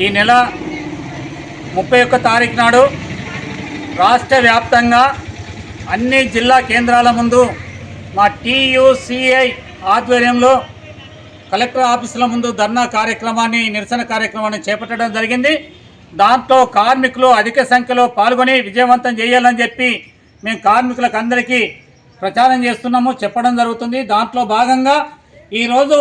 ఈ నెల ముప్పై ఒక్క తారీఖు నాడు రాష్ట్ర వ్యాప్తంగా అన్ని జిల్లా కేంద్రాల ముందు మా టీయూసీఐ ఆధ్వర్యంలో కలెక్టర్ ఆఫీసుల ముందు ధర్నా కార్యక్రమాన్ని నిరసన కార్యక్రమాన్ని చేపట్టడం జరిగింది. దాంట్లో కార్మికులు అధిక సంఖ్యలో పాల్గొని విజయవంతం చేయాలని చెప్పి మేము కార్మికులకు అందరికీ ప్రచారం చేస్తున్నాము చెప్పడం జరుగుతుంది. దాంట్లో భాగంగా ఈరోజు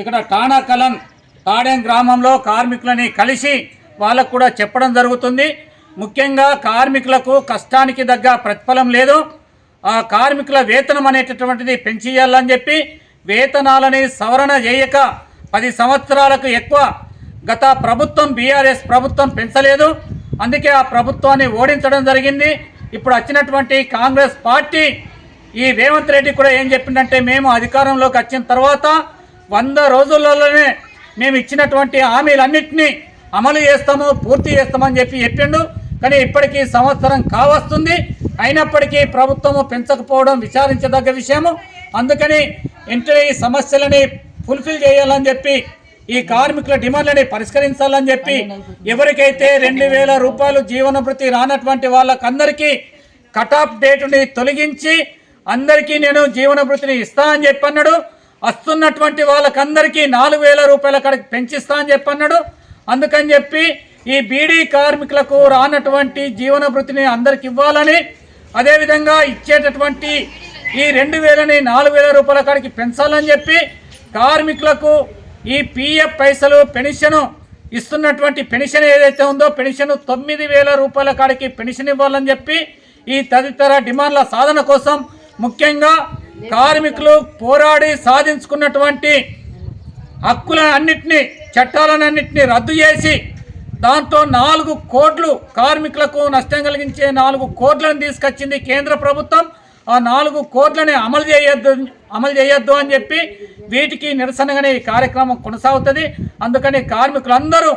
ఇక్కడ టాణా కలన్ తాడెం గ్రామంలో కార్మికులని కలిసి వాళ్ళకు కూడా చెప్పడం జరుగుతుంది. ముఖ్యంగా కార్మికులకు కష్టానికి తగ్గ ప్రతిఫలం లేదు. ఆ కార్మికుల వేతనం అనేటటువంటిది పెంచేయాలని చెప్పి వేతనాలని సవరణ చేయక పది సంవత్సరాలకు ఎక్కువ గత ప్రభుత్వం బీఆర్ఎస్ ప్రభుత్వం పెంచలేదు. అందుకే ఆ ప్రభుత్వాన్ని ఓడించడం జరిగింది. ఇప్పుడు వచ్చినటువంటి కాంగ్రెస్ పార్టీ ఈ రేవంత్ రెడ్డి కూడా ఏం చెప్పిందంటే మేము అధికారంలోకి వచ్చిన తర్వాత వంద రోజులలోనే మేము ఇచ్చినటువంటి హామీలన్నింటినీ అమలు చేస్తాము పూర్తి చేస్తామని చెప్పి చెప్పిండు. కానీ ఇప్పటికీ సంవత్సరం కావస్తుంది. అయినప్పటికీ ప్రభుత్వము పెంచకపోవడం విచారించదగ్గ విషయము. అందుకని ఇంటి ఈ సమస్యలని ఫుల్ఫిల్ చేయాలని చెప్పి ఈ కార్మికుల డిమాండ్లని పరిష్కరించాలని చెప్పి ఎవరికైతే రెండు వేల రూపాయలు జీవనభృతి రానటువంటి వాళ్ళకందరికీ కట్ ఆఫ్ డేట్ని తొలగించి అందరికీ నేను జీవనభృతిని ఇస్తా అని చెప్పి అన్నాడు వస్తున్నటువంటి వాళ్ళకందరికీ నాలుగు వేల రూపాయల కాడికి పెంచిస్తా అని చెప్పన్నాడు. అందుకని చెప్పి ఈ బీడీ కార్మికులకు రానటువంటి జీవనభృతిని అందరికి ఇవ్వాలని అదేవిధంగా ఇచ్చేటటువంటి ఈ రెండు వేలని నాలుగు వేల రూపాయల కాడికి పెంచాలని చెప్పి కార్మికులకు ఈ పిఎఫ్ పైసలు పెన్షను ఇస్తున్నటువంటి పెన్షన్ ఏదైతే ఉందో పెన్షన్ తొమ్మిది వేల రూపాయల కాడికి పెన్షన్ ఇవ్వాలని చెప్పి ఈ తదితర డిమాండ్ల సాధన కోసం ముఖ్యంగా కార్మికులు పోరాడి సాధించుకున్నటువంటి హక్కులన్నింటినీ చట్టాలన్నింటినీ రద్దు చేసి దాంతో నాలుగు కోట్లు కార్మికులకు నష్టం కలిగించే నాలుగు కోట్లను తీసుకొచ్చింది కేంద్ర ప్రభుత్వం. ఆ నాలుగు కోట్లని అమలు చేయొద్దు అమలు చేయొద్దు అని చెప్పి వీటికి నిరసనగానే ఈ కార్యక్రమం కొనసాగుతుంది. అందుకని కార్మికులందరూ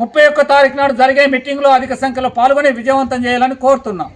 ముప్పై ఒక్క తారీఖు నాడు జరిగే మీటింగ్లో అధిక సంఖ్యలో పాల్గొని విజయవంతం చేయాలని కోరుతున్నాం.